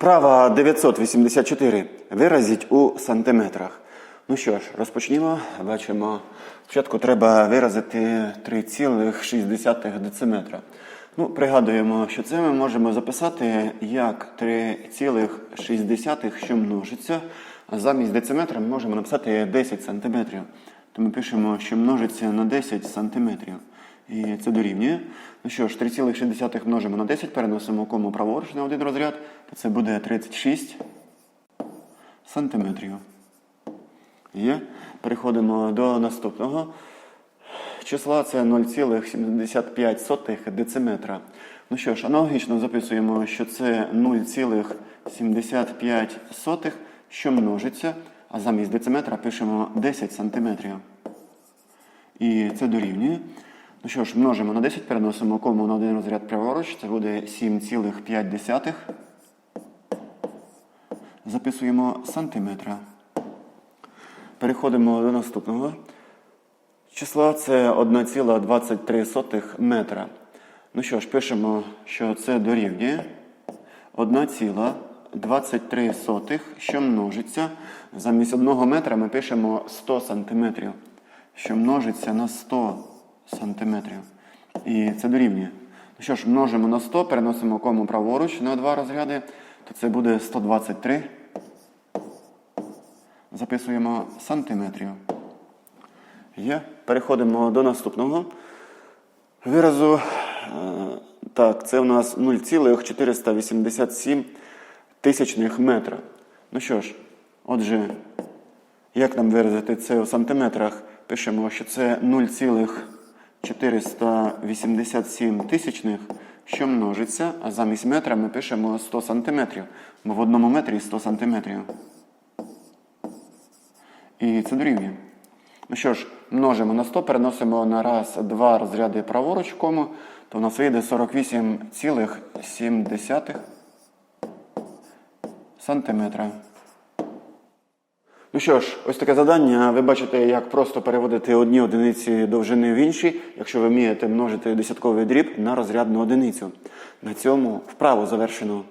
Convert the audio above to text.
Вправа 984. Виразіть у сантиметрах. Ну що ж, розпочнімо. Бачимо, спочатку треба виразити 3,6 дециметра. Ну, пригадуємо, що це ми можемо записати як 3,6, що множиться. А замість дециметра ми можемо написати 10 сантиметрів. То ми пишемо, що множиться на 10 сантиметрів. І це дорівнює. Ну що ж, 3,6 множимо на 10, переносимо кому праворуч на один розряд, то це буде 36 сантиметрів. Є. Переходимо до наступного числа, це 0,75 дециметра. Ну що ж, аналогічно записуємо, що це 0,75, що множиться, а замість дециметра пишемо 10 сантиметрів. І це дорівнює. Ну що ж, множимо на 10, переносимо кому на один розряд праворуч, це буде 7,5. Записуємо сантиметра. Переходимо до наступного числа, це 1,23 метра. Ну що ж, пишемо, що це дорівнює 1,23, що множиться. Замість 1 метра ми пишемо 100 сантиметрів, що множиться на 100 сантиметрів. І це дорівнює. Ну що ж, множимо на 100, переносимо кому праворуч на два розряди, то це буде 123. Записуємо сантиметрів. Є. Переходимо до наступного виразу. Е, Так, це у нас 0,487 тисячних метра. Ну що ж, отже, як нам виразити це у сантиметрах? Пишемо, що це 0,487 тисячних, що множиться, а замість метра ми пишемо 100 сантиметрів. Бо в одному метрі 100 сантиметрів. І це дорівнює. Ну що ж, множимо на 100, переносимо на раз, два розряди праворуч кому, то у нас вийде 48,7 сантиметра. Ну що ж, ось таке завдання. Ви бачите, як просто переводити одні одиниці довжини в інші, якщо ви вмієте множити десятковий дріб на розрядну одиницю. На цьому вправу завершено.